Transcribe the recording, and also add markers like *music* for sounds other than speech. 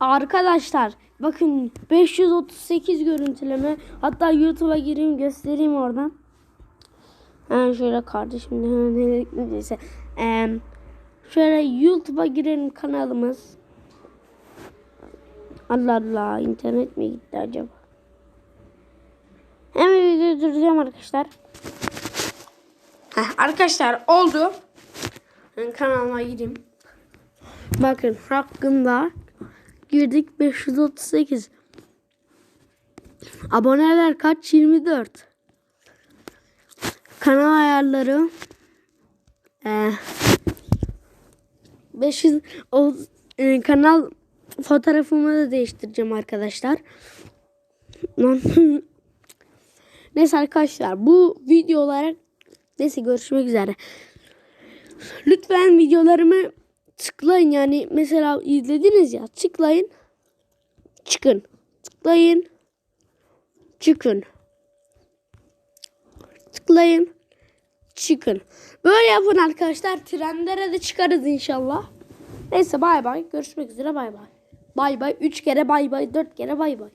Arkadaşlar bakın 538 görüntüleme. Hatta YouTube'a gireyim göstereyim oradan. Ha, şöyle kardeşim ne neyse. Ee, şöyle YouTube'a girelim kanalımız. Allah Allah internet mi gitti acaba? Hemen videoyu durduracağım arkadaşlar. Heh, arkadaşlar oldu. Ben kanalıma gireyim. Bakın hakkında girdik 538. Aboneler kaç? 24. Kanal ayarları ee, 500 o e, kanal fotoğrafımı da değiştireceğim arkadaşlar. *laughs* Neyse arkadaşlar bu video olarak neyse görüşmek üzere. Lütfen videolarımı tıklayın yani. Mesela izlediniz ya. Tıklayın. Çıkın. Tıklayın. Çıkın. Tıklayın. Çıkın. Böyle yapın arkadaşlar. Trendlere de çıkarız inşallah. Neyse bay bay. Görüşmek üzere. Bay bay. Bay bay. 3 kere bay bay. 4 kere bay bay